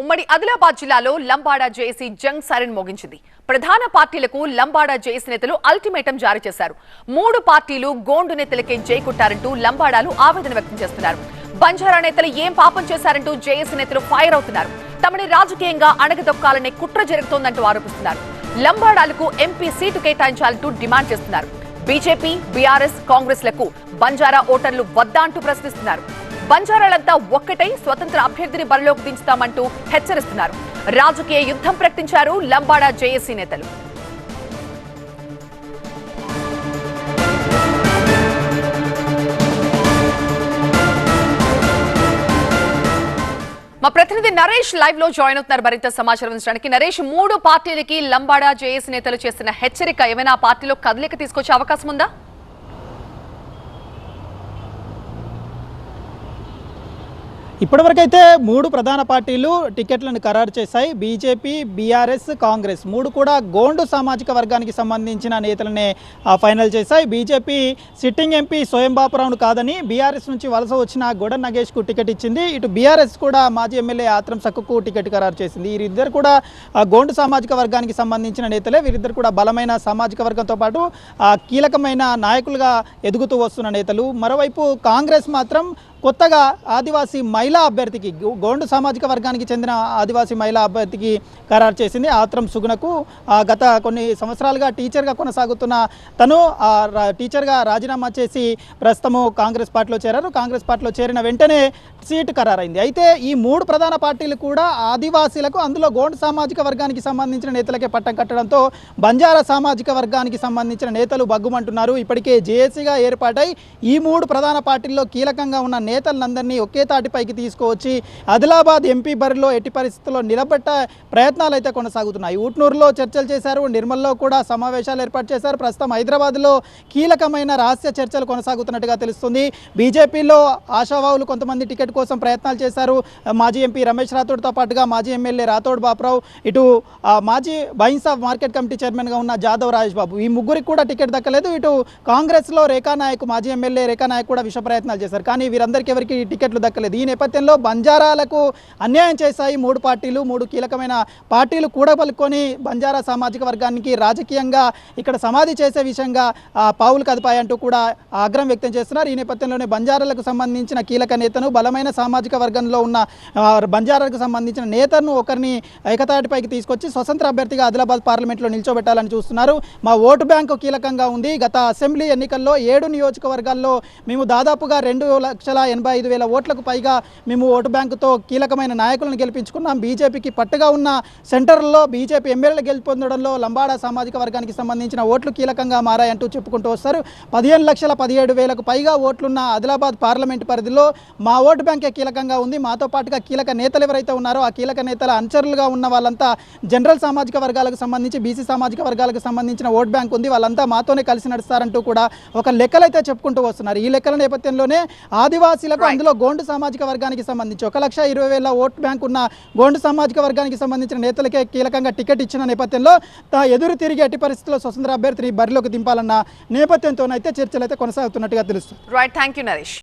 ఉమ్మడి ఆదిలాబాద్ జిల్లాలో లంబాడా జేఏసీ జంగ్ సైరన్ మోగించింది. ప్రధాన పార్టీలకు లంబాడా జేఏసీ నేతలు అల్టిమేటం జారీ చేశారు. మూడు పార్టీలు గోండు నేతలకే జైకుట్టారంటూ లంబాడాలు ఆవేదన వ్యక్తం చేస్తున్నారు. బంజారా నేతలు ఏం పాపం చేశారంటూ జేఏసీ నేతలు ఫైర్ అవుతున్నారు. తమని రాజకీయంగా అణగదొక్కాలనే కుట్ర జరుగుతోందంటూ ఆరోపిస్తున్నారు. లంబాడాలకు ఎంపీ సీటు కేటాయించాలంటూ డిమాండ్ చేస్తున్నారు. బీజేపీ బీఆర్ఎస్ కాంగ్రెస్లకు బంజారా ఓటర్లు వద్దా అంటూ ప్రశ్నిస్తున్నారు. బంజారాలంతా ఒక్కటై స్వతంత్ర అభ్యర్థిని బరిలోకి దించుతామంటూ హెచ్చరిస్తున్నారు. రాజకీయ యుద్ధం ప్రకటించారు లంబాడా జేఏసీ నేతలు. మా ప్రతినిధి నరేష్ లైవ్లో జాయిన్ అవుతున్నారు మరింత సమాచారం అందించడానికి. నరేష్ మూడు పార్టీలకి లంబాడా జేఏసీ నేతలు చేసిన హెచ్చరిక ఏమైనా పార్టీలో కదలిక తీసుకొచ్చే అవకాశం ఉందా? ఇప్పటివరకైతే మూడు ప్రధాన పార్టీలు టికెట్లను ఖరారు చేశాయి. బీజేపీ బీఆర్ఎస్ కాంగ్రెస్ మూడు కూడా గోండు సామాజిక వర్గానికి సంబంధించిన నేతలనే ఫైనల్ చేశాయి. బీజేపీ సిట్టింగ్ ఎంపీ స్వయం బాపురావును కాదని బీఆర్ఎస్ నుంచి వలస వచ్చిన గొడ నగేష్కు టికెట్ ఇచ్చింది. ఇటు బీఆర్ఎస్ కూడా మాజీ ఎమ్మెల్యే ఆత్రం సక్కుకు టికెట్ ఖరారు చేసింది. వీరిద్దరు కూడా గోండు సామాజిక వర్గానికి సంబంధించిన నేతలే. వీరిద్దరు కూడా బలమైన సామాజిక వర్గంతో పాటు కీలకమైన నాయకులుగా ఎదుగుతూ వస్తున్న నేతలు. మరోవైపు కాంగ్రెస్ మాత్రం కొత్తగా ఆదివాసీ మహిళా అభ్యర్థికి గోండు సామాజిక వర్గానికి చెందిన ఆదివాసీ మహిళా అభ్యర్థికి ఖరారు చేసింది. ఆత్రం సుగుణకు గత కొన్ని సంవత్సరాలుగా టీచర్గా కొనసాగుతున్న తను టీచర్గా రాజీనామా చేసి ప్రస్తుతము కాంగ్రెస్ పార్టీలో చేరారు. కాంగ్రెస్ పార్టీలో చేరిన వెంటనే సీటు ఖరారైంది. అయితే ఈ మూడు ప్రధాన పార్టీలు కూడా ఆదివాసీలకు అందులో గోండు సామాజిక వర్గానికి సంబంధించిన నేతలకే పట్టం కట్టడంతో బంజారా సామాజిక వర్గానికి సంబంధించిన నేతలు బగ్గుమంటున్నారు. ఇప్పటికే జేఏసీగా ఏర్పాటై ఈ మూడు ప్రధాన పార్టీల్లో కీలకంగా ఉన్న నేతలందరినీ ఒకే తాటిపైకి తీసుకువచ్చి ఆదిలాబాద్ ఎంపీ బరిలో ఎట్టి పరిస్థితుల్లో నిలబెట్ట ప్రయత్నాలు అయితే కొనసాగుతున్నాయి. ఊట్నూరులో చర్చలు చేశారు. నిర్మల్లో కూడా సమావేశాలు ఏర్పాటు చేశారు. ప్రస్తుతం హైదరాబాద్లో కీలకమైన రహస్య చర్చలు కొనసాగుతున్నట్టుగా తెలుస్తుంది. బీజేపీలో ఆశావాహులు కొంతమంది టికెట్ కోసం ప్రయత్నాలు చేశారు. మాజీ ఎంపీ రమేష్ రాథోడ్తో పాటుగా మాజీ ఎమ్మెల్యే రాథోడ్ బాపురావు ఇటు మాజీ మాజీ ఆఫ్ మార్కెట్ కమిటీ చైర్మన్గా ఉన్న జాదవ్ రాజేష్ బాబు. ఈ ముగ్గురికి కూడా టికెట్ దక్కలేదు. ఇటు కాంగ్రెస్లో రేఖానాయక్ మాజీ ఎమ్మెల్యే రేఖానాయక్ కూడా విష ప్రయత్నాలు చేశారు. కానీ వీరందరూ ఎవరికి టికెట్లు దక్కలేదు. ఈ నేపథ్యంలో బంజారాలకు అన్యాయం చేశాయి మూడు పార్టీలు మూడు కీలకమైన పార్టీలు కూడబలుకొని బంజారా సామాజిక వర్గానికి రాజకీయంగా ఇక్కడ సమాధి చేసే విషయంగా ఆ, పావులు కదిపాయంటూ కూడా ఆగ్రహం వ్యక్తం చేస్తున్నారు. ఈ నేపథ్యంలోనే బంజారాలకు సంబంధించిన కీలక నేతను బలమైన సామాజిక వర్గంలో ఉన్న బంజారాలకు సంబంధించిన నేతను ఒకరిని ఏకతాటిపైకి తీసుకొచ్చి స్వతంత్ర అభ్యర్థిగా ఆదిలాబాద్ పార్లమెంట్లో నిల్చోబెట్టాలని చూస్తున్నారు. మా ఓటు బ్యాంకు కీలకంగా ఉంది. గత అసెంబ్లీ ఎన్నికల్లో ఏడు నియోజకవర్గాల్లో మేము దాదాపుగా రెండు లక్షల ఎనభై ఐదు వేల ఓట్లకు పైగా మేము ఓటు బ్యాంకుతో కీలకమైన నాయకులను గెలిపించుకున్నాం. బీజేపీకి పట్టుగా ఉన్న సెంటర్లో బీజేపీ ఎమ్మెల్యేలు గెలుపొందడంలో లంబాడా సామాజిక వర్గానికి సంబంధించిన ఓట్లు కీలకంగా మారాయంటూ చెప్పుకుంటూ వస్తారు. పదిహేను లక్షల పదిహేడు వేలకు పైగా ఓట్లున్న ఆదిలాబాద్ పార్లమెంట్ పరిధిలో మా ఓటు బ్యాంకే కీలకంగా ఉంది. మాతో పాటుగా కీలక నేతలు ఎవరైతే ఉన్నారో ఆ కీలక నేతల అనుచరులుగా ఉన్న వాళ్ళంతా జనరల్ సామాజిక వర్గాలకు సంబంధించి బీసీ సామాజిక వర్గాలకు సంబంధించిన ఓట్ బ్యాంక్ ఉంది. వాళ్ళంతా మాతోనే కలిసి నడుస్తారంటూ కూడా ఒక లెక్కలైతే చెప్పుకుంటూ వస్తున్నారు. ఈ లెక్కల నేపథ్యంలోనే ఆదివాసీలకు అందులో గోండు సామాజిక వర్గానికి సంబంధించి ఒక లక్ష ఇరవై వేల ఓట్ బ్యాంక్ ఉన్న గోండు సామాజిక వర్గానికి సంబంధించిన నేతలకే కీలకంగా టికెట్ ఇచ్చిన నేపథ్యంలో తా ఎదురు తిరిగి ఎట్టి పరిస్థితుల్లో స్వతంత్ర అభ్యర్థిని బరిలోకి దింపాలన్న నేపథ్యంతోనైతే చర్చలు అయితే కొనసాగుతున్నట్టుగా తెలుస్తుంది. Right thank you Naresh